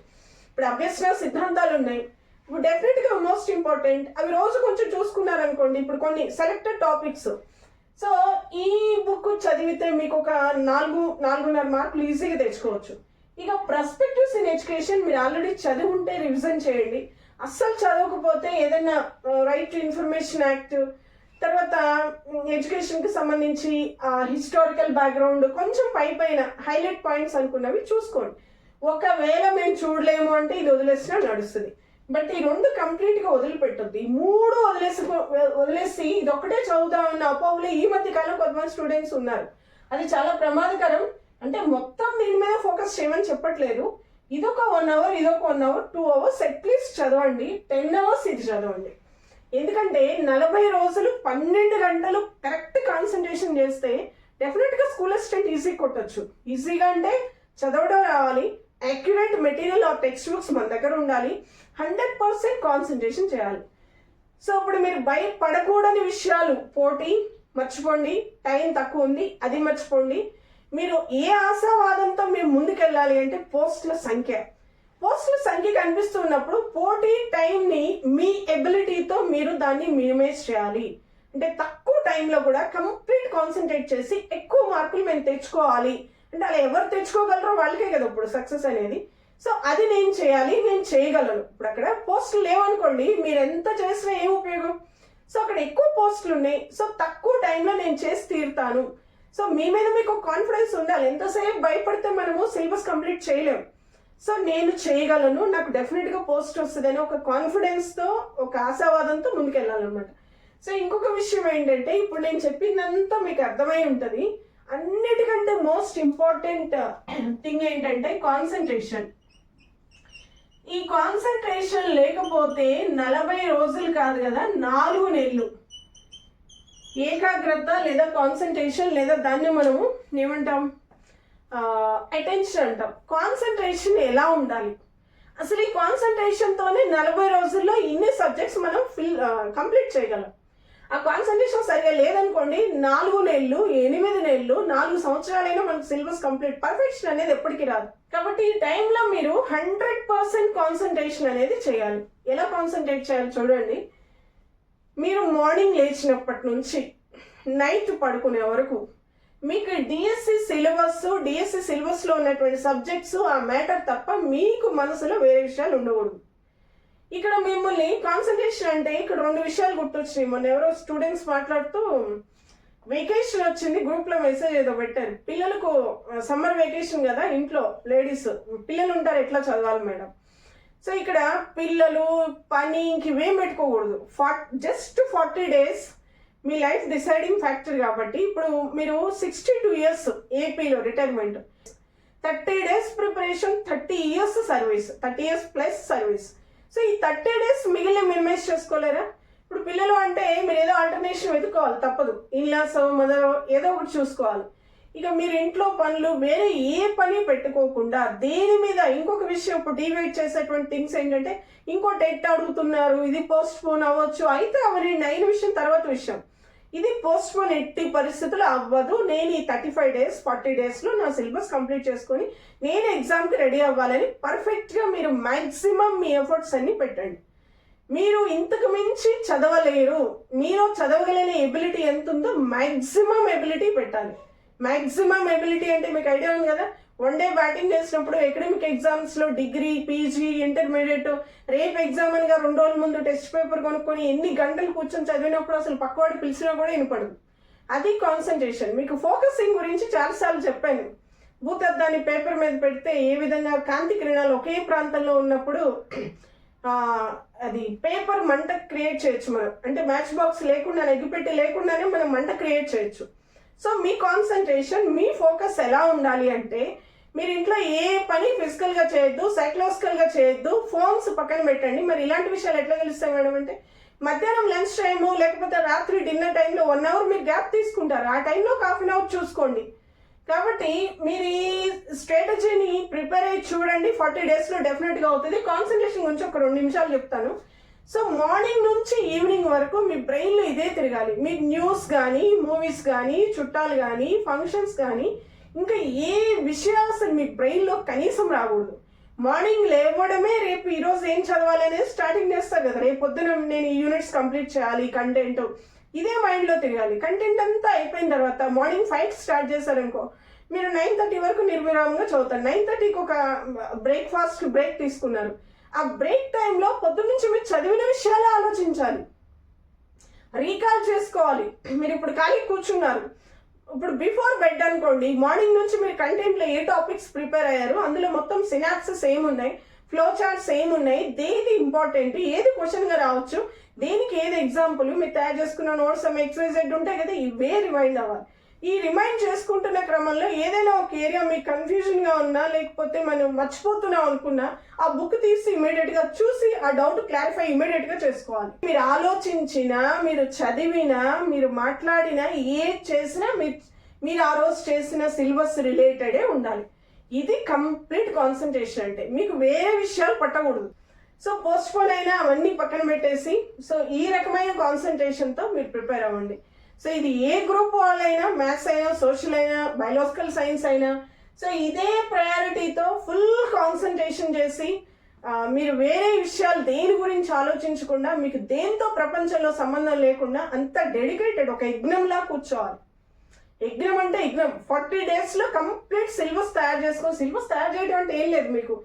ఇప్పుడు అభ్యసన సిద్ధాంతాలు ఉన్నాయి. ఇప్పుడు డెఫినెట్గా మోస్ట్ ఇంపార్టెంట్ అవి రోజు కొంచెం చూసుకున్నారనుకోండి ఇప్పుడు కొన్ని సెలెక్టెడ్ టాపిక్స్ సో ఈ బుక్ చదివితే మీకు ఒక నాలుగు నాలుగున్నర మార్కులు ఈజీగా తెచ్చుకోవచ్చు. ఇక ప్రస్పెక్టివ్స్ ఇన్ ఎడ్యుకేషన్ మీరు ఆల్రెడీ చదివి ఉంటే రివిజన్ చేయండి. అస్సలు చదవకపోతే ఏదైనా రైట్ టు ఇన్ఫర్మేషన్ యాక్ట్ తర్వాత ఎడ్యుకేషన్కి సంబంధించి హిస్టారికల్ బ్యాక్గ్రౌండ్ కొంచెం పై పైన హైలైట్ పాయింట్స్ అనుకున్నవి చూసుకోండి. ఒకవేళ మేము చూడలేము అంటే ఇది వదిలేసినా నడుస్తుంది. బట్ ఈ రెండు కంప్లీట్గా ఈ మూడు వదిలేసి వదిలేసి ఇది ఒక్కటే చదువుదామన్న అపోహలో ఈ మధ్య కాలం కొంతమంది స్టూడెంట్స్ ఉన్నారు. అది చాలా ప్రమాదకరం. అంటే మొత్తం దీని మీద ఫోకస్ చేయమని చెప్పట్లేదు. ఇదొక వన్ అవర్ ఇదొక one hour two hours at least చదవండి. టెన్ అవర్స్ ఇది చదవండి. ఎందుకంటే నలభై రోజులు పన్నెండు గంటలు కరెక్ట్ కాన్సన్ట్రేషన్ చేస్తే డెఫినెట్గా స్కూల్ అసిస్టెంట్ ఈజీ కొట్టచ్చు. ఈజీగా అంటే చదవడం రావాలి. Accurate material or text books మన దగ్గర ఉండాలి. హండ్రెడ్ పర్సెంట్ కాన్సన్ట్రేషన్ చేయాలి. సో ఇప్పుడు మీరు భయపడకూడని విషయాలు పోటీ మర్చిపోండి టైం తక్కువ ఉంది అది మర్చిపోండి. మీరు ఏ ఆశావాదంతో మీరు ముందుకెళ్ళాలి అంటే పోస్టుల సంఖ్య. పోస్టుల సంఖ్య కనిపిస్తున్నప్పుడు పోటీ టైంని మీ ఎబిలిటీతో మీరు దాన్ని మినిమైజ్ చేయాలి. అంటే తక్కువ టైంలో కూడా కంప్లీట్ కాన్సన్ట్రేట్ చేసి ఎక్కువ మార్కులు మేము తెచ్చుకోవాలి. అంటే అలా ఎవరు తెచ్చుకోగలరో వాళ్ళకే కదా ఇప్పుడు సక్సెస్ అనేది. సో అది నేను చేయాలి నేను చేయగలను. ఇప్పుడు అక్కడ పోస్టులు లేవనుకోండి మీరు ఎంత చేసినా ఏం ఉపయోగం? సో అక్కడ ఎక్కువ పోస్టులు ఉన్నాయి. సో తక్కువ టైంలో నేను చేసి తీరుతాను. సో మీ మీద మీకు కాన్ఫిడెన్స్ ఉండాలి. ఎంతసేపు భయపడితే మనము సిలబస్ కంప్లీట్ చేయలేము సో నేను చేయగలను. నాకు డెఫినెట్గా పోస్ట్ వస్తుంది అని ఒక కాన్ఫిడెన్స్తో ఒక ఆశావాదంతో ముందుకెళ్ళాలన్నమాట. సో ఇంకొక విషయం ఏంటంటే ఇప్పుడు నేను చెప్పిందంతా మీకు అర్థమై ఉంటుంది. అన్నిటికంటే మోస్ట్ ఇంపార్టెంట్ థింగ్ ఏంటంటే కాన్సన్ట్రేషన్ ఈ కాన్సన్ట్రేషన్ లేకపోతే నలభై రోజులు కాదు కదా నాలుగు నెలలు. ఏకాగ్రత లేదా కాన్సన్ట్రేషన్ లేదా దాన్ని మనము ఏమంటాం? అటెన్షన్ అంటాం. కాన్సన్ట్రేషన్ ఎలా ఉండాలి? అసలు ఈ కాన్సన్ట్రేషన్తోనే నలభై రోజుల్లో ఇన్ని సబ్జెక్ట్స్ మనం ఫిల్ కంప్లీట్ చేయగలం. ఆ కాన్సన్ట్రేషన్ సరిగా లేదనుకోండి నాలుగు నెలలు ఎనిమిది నెలలు నాలుగు సంవత్సరాలైనా మనకు సిలబస్ కంప్లీట్. పర్ఫెక్షన్ అనేది ఎప్పటికీ రాదు. కాబట్టి ఈ టైంలో మీరు హండ్రెడ్ పర్సెంట్ కాన్సన్ట్రేషన్ అనేది చేయాలి. ఎలా కాన్సన్ట్రేట్ చేయాలి చూడండి. మీరు మార్నింగ్ లేచినప్పటి నుంచి నైట్ పడుకునే వరకు మీకు డిఎస్సి సిలబస్ డిఎస్సి సిలబస్లో ఉన్నటువంటి సబ్జెక్ట్స్ ఆ మ్యాటర్ తప్ప మీకు మనసులో వేరే విషయాలు ఉండకూడదు. ఇక్కడ మిమ్మల్ని కాన్సన్ట్రేషన్ అంటే ఇక్కడ రెండు విషయాలు గుర్తొచ్చినాయి. మొన్న ఎవరో స్టూడెంట్స్ మాట్లాడుతూ వెకేషన్ వచ్చింది గ్రూప్లో మెసేజ్ ఏదో పెట్టారు. పిల్లలకు సమ్మర్ వెకేషన్ కదా ఇంట్లో లేడీస్ పిల్లలు ఉంటారు ఎట్లా చదవాలి మేడం? సో ఇక్కడ పిల్లలు పని ఇంక ఇవేం పెట్టుకోకూడదు. ఫార్ట్ జస్ట్ ఫార్టీ డేస్ మీ లైఫ్ డిసైడింగ్ ఫ్యాక్టర్ కాబట్టి ఇప్పుడు మీరు సిక్స్టీ టూ ఇయర్స్ ఏపీలో retirement thirty days preparation thirty years service. Thirty years plus service. So ఈ థర్టీ డేస్ మిగిలిన మినిమైజ్ చేసుకోలేరా? ఇప్పుడు పిల్లలు అంటే మీరు ఏదో ఆల్టర్నేషన్ వెతుకోవాలి తప్పదు. ఇన్లాస్ మదర్ ఏదో ఒకటి చూసుకోవాలి. ఇక మీరు ఇంట్లో పనులు వేరే ఏ పని పెట్టుకోకుండా దేని మీద ఇంకొక విషయం ఇప్పుడు డివైడ్ చేసేటువంటి థింగ్స్ ఏంటంటే ఇంకో డెట్ అడుగుతున్నారు ఇది పోస్ట్ పోన్ అవ్వచ్చు అయితే అవన్నీ అయిన విషయం తర్వాత విషయం. ఇది పోస్ట్ పోన్ ఎట్టి పరిస్థితులు అవ్వదు. నేను ఈ థర్టీ ఫైవ్ డేస్ ఫార్టీ డేస్లో నా సిలబస్ కంప్లీట్ చేసుకొని నేను ఎగ్జామ్కి రెడీ అవ్వాలని పర్ఫెక్ట్గా మీరు మ్యాక్సిమం మీ ఎఫర్ట్స్ అన్ని పెట్టండి. మీరు ఇంతకు మించి చదవలేరు. మీరు చదవగలిగిన ఎబిలిటీ ఎంత ఉందో మ్యాక్సిమం ఎబిలిటీ పెట్టాలి. మ్యాక్సిమం ఎబిలిటీ అంటే మీకు ఐడియా ఉంది కదా? వన్ డే బ్యాటింగ్ చేసినప్పుడు ఎకడమిక్ ఎగ్జామ్స్లో డిగ్రీ పీజీ ఇంటర్మీడియట్ రేపు ఎగ్జామ్ అనగా రెండు రోజుల ముందు టెస్ట్ పేపర్ కొనుక్కొని ఎన్ని గంటలు కూర్చొని చదివినప్పుడు అసలు పక్కవాడు పిలిచినా కూడా వినపడదు. అది కాన్సన్ట్రేషన్ మీకు ఫోకసింగ్ గురించి చాలాసార్లు చెప్పాను. భూతద్దాన్ని పేపర్ మీద పెడితే ఏ విధంగా కాంతి కిరణాలు ఒకే ప్రాంతంలో ఉన్నప్పుడు అది పేపర్ మంట క్రియేట్ చేయొచ్చు మనం. అంటే మ్యాచ్ బాక్స్ లేకుండా ఎగ్గిపెట్టి లేకుండానే మనం మంట క్రియేట్ చేయొచ్చు. సో మీ కాన్సన్ట్రేషన్ మీ ఫోకస్ ఎలా ఉండాలి అంటే మీరు ఇంట్లో ఏ పని ఫిజికల్గా చేయొద్దు సైకలాజికల్గా చేయొద్దు ఫోన్స్ పక్కన పెట్టండి. మరి ఇలాంటి విషయాలు ఎట్లా తెలుస్తాయి మేడం అంటే మధ్యాహ్నం లంచ్ టైము లేకపోతే రాత్రి డిన్నర్ టైంలో వన్ అవర్ మీరు గ్యాప్ తీసుకుంటారు. ఆ టైంలో హాఫ్ అన్ అవర్ చూసుకోండి. కాబట్టి మీరు ఈ స్ట్రాటజీని ప్రిపేర్ అయ్యి చూడండి. ఫార్టీ డేస్లో డెఫినెట్గా అవుతుంది. కాన్సన్ట్రేషన్ గురించి ఒక రెండు నిమిషాలు చెప్తాను. సో మార్నింగ్ నుంచి ఈవినింగ్ వరకు మీ బ్రెయిన్లో ఇదే తిరగాలి. మీ న్యూస్ కానీ మూవీస్ కానీ చుట్టాలు కానీ ఫంక్షన్స్ కానీ ఇంకా ఏ విషయాలు అసలు మీ బ్రెయిన్లో కనీసం రాకూడదు? మార్నింగ్ లేవడమే రేపు ఈరోజు ఏం చదవాలి అనేది స్టార్టింగ్ చేస్తారు కదా. రేపు పొద్దున నేను యూనిట్స్ కంప్లీట్ చేయాలి కంటెంట్ ఇదే మైండ్లో తిరగాలి. కంటెంట్ అంతా అయిపోయిన తర్వాత మార్నింగ్ ఫైవ్ స్టార్ట్ చేశారనుకో మీరు నైన్ థర్టీ వరకు నిర్విరామంగా చదువుతారు. నైన్ థర్టీకి ఒక బ్రేక్ఫాస్ట్ బ్రేక్ తీసుకున్నారు. ఆ బ్రేక్ టైంలో పొద్దున్న నుంచి మీరు చదివిన విషయాలే ఆలోచించాలి. రీకాల్ చేసుకోవాలి. మీరు ఇప్పుడు ఖాళీ కూర్చున్నారు. ఇప్పుడు బిఫోర్ బెడ్ అనుకోండి మార్నింగ్ నుంచి మీరు కంటెంట్లో ఏ టాపిక్స్ ప్రిపేర్ అయ్యారు అందులో మొత్తం సినాక్స్ సేమ్ ఉన్నాయి ఫ్లో చార్ట్స్ ఉన్నాయి దేది ఇంపార్టెంట్ ఏది క్వశ్చన్గా రావచ్చు దేనికి ఏది ఎగ్జాంపుల్ మీరు తయారు చేసుకున్న నోట్స్ ఎక్సైజ్ ఉంటాయి కదా ఇవే రివైండ్ అవ్వాలి. ఈ రిమైండ్ చేసుకుంటున్న క్రమంలో ఏదైనా ఒక ఏరియా మీకు కన్ఫ్యూజన్గా ఉన్నా లేకపోతే మనం మర్చిపోతున్నాం అనుకున్నా ఆ బుక్ తీసి ఇమీడియట్గా చూసి ఆ డౌట్ క్లారిఫై ఇమీడియట్గా చేసుకోవాలి. మీరు ఆలోచించినా మీరు చదివినా మీరు మాట్లాడినా ఏది చేసినా మీరు మీరు ఆ రోజు చేసిన సిలబస్ రిలేటెడే ఉండాలి. ఇది కంప్లీట్ కాన్సన్ట్రేషన్ అంటే మీకు వేరే విషయాలు పట్టకూడదు. సో పోస్ట్ పోన్ అయినా అవన్నీ పక్కన పెట్టేసి సో ఈ రకమైన కాన్సన్ట్రేషన్తో మీరు ప్రిపేర్ అవ్వండి. సో ఇది ఏ గ్రూప్ వాళ్ళైనా మ్యాథ్స్ అయినా సోషల్ అయినా బయాలజికల్ సైన్స్ అయినా సో ఇదే ప్రయారిటీతో ఫుల్ కాన్సన్ట్రేషన్ చేసి మీరు వేరే విషయాలు దేని గురించి ఆలోచించకుండా మీకు దేంతో ప్రపంచంలో సంబంధం లేకుండా అంత డెడికేటెడ్ ఒక యజ్ఞంలా కూర్చోవాలి. యజ్ఞం అంటే యజ్ఞం. ఫార్టీ డేస్లో కంప్లీట్ సిలబస్ తయారు చేసుకో సిలబస్ తయారు చేయడం అంటే ఏం లేదు మీకు.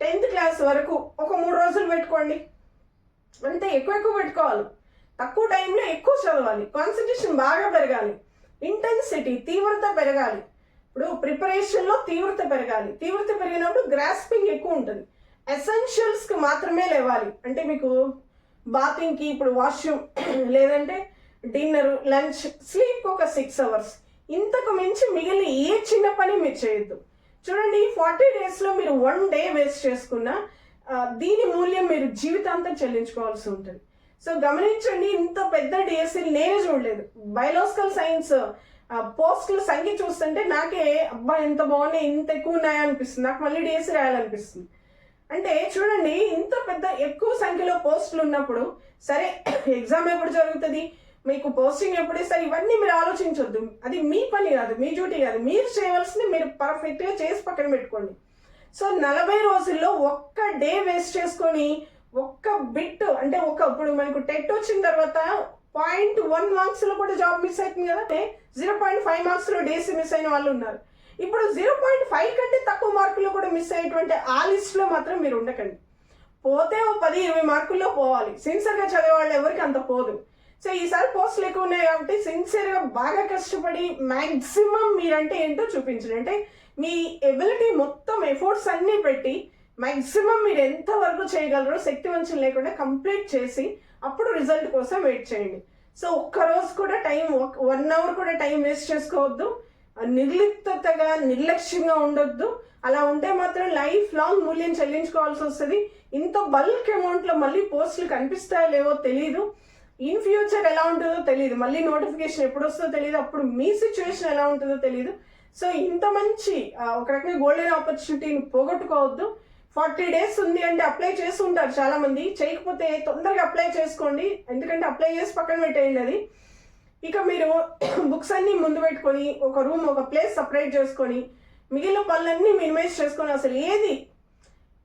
టెన్త్ క్లాస్ వరకు ఒక మూడు రోజులు పెట్టుకోండి. అంతే ఎక్కువ ఎక్కువ పెట్టుకోవాలి. తక్కువ టైంలో ఎక్కువ చదవాలి. కాన్సన్ట్రేషన్ బాగా పెరగాలి. ఇంటెన్సిటీ తీవ్రత పెరగాలి. ఇప్పుడు ప్రిపరేషన్లో తీవ్రత పెరగాలి. తీవ్రత పెరిగినప్పుడు గ్రాస్పింగ్ ఎక్కువ ఉంటుంది. ఎసెన్షియల్స్కి మాత్రమే లేవాలి. అంటే మీకు బాతింగ్కి ఇప్పుడు వాష్రూమ్ లేదంటే డిన్నర్ లంచ్ స్లీప్ ఒక సిక్స్ అవర్స్ ఇంతకు మించి మిగిలిన ఏ చిన్న పని మీరు చేయొద్దు. చూడండి ఫార్టీ డేస్లో మీరు వన్ డే వేస్ట్ చేసుకున్న దీని మూల్యం మీరు జీవితాంతం చెల్లించుకోవాల్సి ఉంటుంది. సో గమనించండి ఇంత పెద్ద డిఎస్సీ నేనే చూడలేదు. బయలాజికల్ సైన్స్ పోస్టుల సంఖ్య చూస్తుంటే నాకే అబ్బా ఎంత బాగున్నాయి ఇంత ఎక్కువ ఉన్నాయా అనిపిస్తుంది. నాకు మళ్ళీ డిఎస్సీ రాయాలనిపిస్తుంది. అంటే చూడండి ఇంత పెద్ద ఎక్కువ సంఖ్యలో పోస్టులు ఉన్నప్పుడు సరే ఎగ్జామ్ ఎప్పుడు జరుగుతుంది? మీకు పోస్టింగ్ ఎప్పుడు? ఇస్తారు ఇవన్నీ మీరు ఆలోచించొద్దు. అది మీ పని కాదు మీ డ్యూటీ కాదు. మీరు చేయవలసింది మీరు పర్ఫెక్ట్గా చేసి పక్కన పెట్టుకోండి. సో నలభై రోజుల్లో ఒక్క డే వేస్ట్ చేసుకొని ఒక్క బిట్ అంటే ఒక ఇప్పుడు మనకు టెట్ వచ్చిన తర్వాత పాయింట్ వన్ మార్క్స్లో కూడా జాబ్ మిస్ అవుతుంది కదా? జీరో పాయింట్ ఫైవ్ మార్క్స్లో డేస్ మిస్ అయిన వాళ్ళు ఉన్నారు. ఇప్పుడు జీరో పాయింట్ ఫైవ్ కంటే తక్కువ మార్కులు కూడా మిస్ అయ్యేటువంటి ఆ లిస్ట్లో మాత్రం మీరు ఉండకండి. పోతే ఓ పది ఇరవై మార్కుల్లో పోవాలి. సిన్సియర్గా చదివే వాళ్ళు ఎవరికి అంత పోదు. సో ఈసారి పోస్టులు ఎక్కువ ఉన్నాయి కాబట్టి సిన్సియర్గా బాగా కష్టపడి మాక్సిమం మీరంటే ఏంటో చూపించండి. అంటే మీ ఎబిలిటీ మొత్తం ఎఫోర్ట్స్ అన్ని పెట్టి మ్యాక్సిమం మీరు ఎంత వరకు చేయగలరో శక్తి వంచన లేకుండా కంప్లీట్ చేసి అప్పుడు రిజల్ట్ కోసం వెయిట్ చేయండి. సో ఒక్క రోజు కూడా టైం వన్ అవర్ కూడా టైం వేస్ట్ చేసుకోవద్దు. నిర్లిప్తగా నిర్లక్ష్యంగా ఉండొద్దు. అలా ఉంటే మాత్రం లైఫ్ లాంగ్ మూల్యం చెల్లించుకోవాల్సి వస్తుంది. ఇంత బల్క్ అమౌంట్లో మళ్ళీ పోస్టులు కనిపిస్తాయో లేవో తెలియదు ఇన్ ఫ్యూచర్ ఎలా ఉంటుందో తెలియదు మళ్ళీ నోటిఫికేషన్ ఎప్పుడు వస్తుందో తెలియదు అప్పుడు మీ సిచ్యువేషన్ ఎలా ఉంటుందో తెలియదు సో ఇంత మంచి ఒక రకంగా గోల్డెన్ ఆపర్చునిటీని పోగొట్టుకోవద్దు. ఫార్టీ డేస్ ఉంది అంటే అప్లై చేసి ఉంటారు చాలా మంది చేయకపోతే తొందరగా అప్లై చేసుకోండి. ఎందుకంటే అప్లై చేసి పక్కన పెట్టేయండి అది. ఇక మీరు బుక్స్ అన్ని ముందు పెట్టుకొని ఒక రూమ్ ఒక ప్లేస్ సపరేట్ చేసుకొని మిగిలిన పనులన్నీ మినిమైజ్ చేసుకొని అసలు ఏది?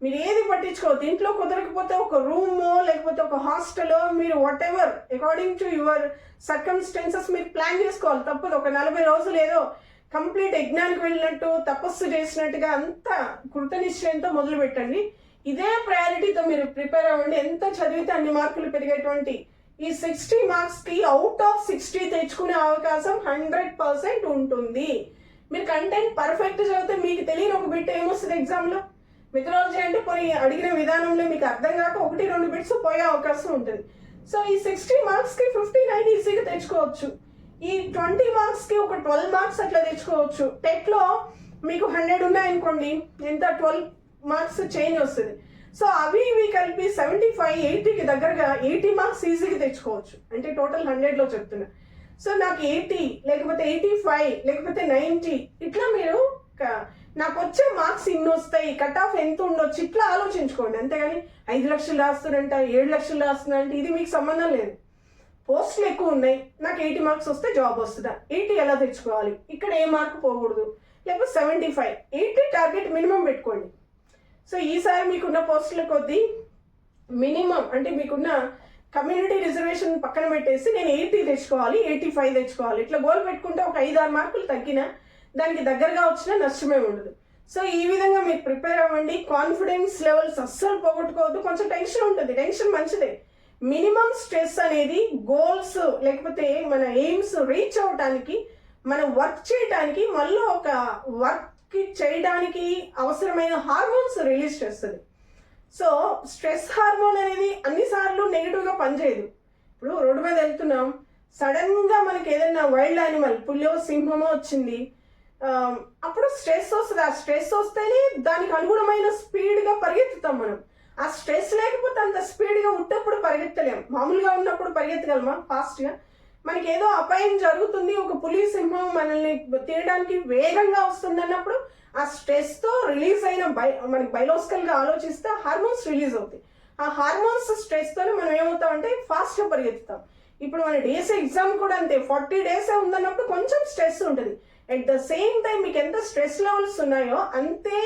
మీరు ఏది పట్టించుకోవద్దు. ఇంట్లో కుదరకపోతే ఒక రూమో లేకపోతే ఒక హాస్టలో మీరు whatever according to your circumstances మీరు ప్లాన్ చేసుకోవాలి. తప్పదు. ఒక నలభై రోజులు ఏదో కంప్లీట్ యజ్ఞానికి వెళ్ళినట్టు తపస్సు చేసినట్టుగా అంత కృతనిశ్చయంతో మొదలు పెట్టండి ఇదే ప్రయారిటీతో మీరు ప్రిపేర్ అవ్వండి. ఎంత చదివితే అన్ని మార్కులు పెరిగేటువంటి ఈ సిక్స్టీ మార్క్స్కి అవుట్ ఆఫ్ సిక్స్టీ తెచ్చుకునే అవకాశం హండ్రెడ్ పర్సెంట్ ఉంటుంది. మీరు కంటెంట్ పర్ఫెక్ట్ చదివితే మీకు తెలియని ఒక బిట్ ఏమొస్తుంది ఎగ్జామ్లో? మెథడాలజీ అంటే పోయి అడిగిన విధానంలో మీకు అర్థం కాక ఒకటి రెండు బిట్స్ పోయే అవకాశం ఉంటుంది. సో ఈ సిక్స్టీ మార్క్స్కి ఫిఫ్టీ నైన్ ఈజీగా తెచ్చుకోవచ్చు. ఈ ట్వంటీ మార్క్స్కి ఒక ట్వెల్వ్ మార్క్స్ అట్లా తెచ్చుకోవచ్చు. టెట్లో మీకు హండ్రెడ్ ఉన్నాయనుకోండి ఎంత ట్వెల్వ్ మార్క్స్ చేంజ్ వస్తుంది. సో అవి ఇవి కలిపి సెవెంటీ ఫైవ్ ఎయిటీకి దగ్గరగా ఎయిటీ మార్క్స్ ఈజీగా తెచ్చుకోవచ్చు. అంటే టోటల్ హండ్రెడ్లో చెప్తున్నా. సో నాకు ఎయిటీ లేకపోతే ఎయిటీ ఫైవ్ లేకపోతే నైంటీ ఇట్లా మీరు నాకు వచ్చే మార్క్స్ ఇన్ని వస్తాయి కట్ ఆఫ్ ఎంత ఉండొచ్చు ఇట్లా ఆలోచించుకోండి. అంతేగాని ఐదు లక్షలు రాస్తున్నంట ఏడు లక్షలు రాస్తున్నంటే ఇది మీకు సంబంధం లేదు. పోస్టులు ఎక్కువ ఉన్నాయి. నాకు ఎయిటీ మార్క్స్ వస్తే జాబ్ వస్తుందా? ఎయిటీ ఎలా తెచ్చుకోవాలి? ఇక్కడ ఏ మార్క్ పోకూడదు. లేకపోతే seventy five eighty target minimum పెట్టుకోండి. సో ఈసారి మీకున్న పోస్టుల కొద్దీ మినిమం అంటే మీకున్న కమ్యూనిటీ రిజర్వేషన్ పక్కన పెట్టేసి నేను ఎయిటీ తెచ్చుకోవాలి ఎయిటీ ఫైవ్ తెచ్చుకోవాలి. ఇట్లా గోల్ పెట్టుకుంటే ఒక ఐదు ఆరు మార్కులు తగ్గినా దానికి దగ్గరగా వచ్చినా నష్టమే ఉండదు. సో ఈ విధంగా మీరు ప్రిపేర్ అవ్వండి. కాన్ఫిడెన్స్ లెవెల్స్ అస్సలు పోగొట్టుకోవద్దు. కొంచెం టెన్షన్ ఉంటుంది. టెన్షన్ మంచిదే. మినిమం స్ట్రెస్ అనేది గోల్స్ లేకపోతే మన ఎయిమ్స్ రీచ్ అవటానికి మనం వర్క్ చేయడానికి మళ్ళీ ఒక వర్క్ చేయడానికి అవసరమైన హార్మోన్స్ రిలీజ్ చేస్తుంది. సో స్ట్రెస్ హార్మోన్ అనేది అన్నిసార్లు నెగిటివ్గా పనిచేయదు. ఇప్పుడు రోడ్డు మీద వెళ్తున్నాం. సడన్గా మనకి ఏదైనా వైల్డ్ యానిమల్ పుల్లో సింహమో వచ్చింది. అప్పుడు స్ట్రెస్ వస్తుంది. ఆ స్ట్రెస్ వస్తేనే దానికి అనుగుణమైన స్పీడ్గా పరిగెత్తుతాం మనం. ఆ స్ట్రెస్ లేకపోతే అంత స్పీడ్గా ఉట్టప్పుడు ఉంటప్పుడు పరిగెత్తలేం. మామూలుగా ఉన్నప్పుడు పరిగెత్తగలమా? ఫాస్ట్గా మనకి ఏదో అపాయం జరుగుతుంది ఒక పులి సింహం మనల్ని తీయడానికి వేగంగా వస్తుంది అన్నప్పుడు ఆ స్ట్రెస్తో రిలీజ్ అయిన బై మనకి బయలోస్కల్గా ఆలోచిస్తే హార్మోన్స్ రిలీజ్ అవుతాయి. ఆ హార్మోన్స్ స్ట్రెస్తోనే మనం ఏమవుతాం అంటే పరిగెత్తుతాం. ఇప్పుడు మన డేస్ ఎగ్జామ్ కూడా అంతే ఫార్టీ డేస్ ఉందన్నప్పుడు కొంచెం స్ట్రెస్ ఉంటుంది. అట్ ద సేమ్ టైం మీకు ఎంత స్ట్రెస్ లెవెల్స్ ఉన్నాయో అంతే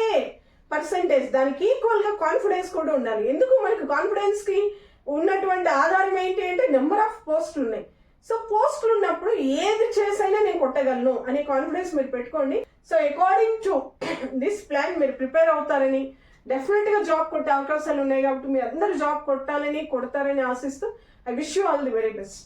పర్సంటేజ్ దానికి ఈక్వల్గా కాన్ఫిడెన్స్ కూడా ఉండాలి. ఎందుకు మనకు కాన్ఫిడెన్స్కి ఉన్నటువంటి ఆధారం ఏంటి అంటే నెంబర్ ఆఫ్ పోస్టులు ఉన్నాయి. సో పోస్టులు ఉన్నప్పుడు ఏది చేసైనా నేను కొట్టగలను అనే కాన్ఫిడెన్స్ మీరు పెట్టుకోండి. So according to this plan మీరు ప్రిపేర్ అవుతారని డెఫినెట్గా జాబ్ కొట్టే అవకాశాలు ఉన్నాయి కాబట్టి మీరు అందరూ జాబ్ కొట్టాలని కొడతారని ఆశిస్తూ I wish you all the very best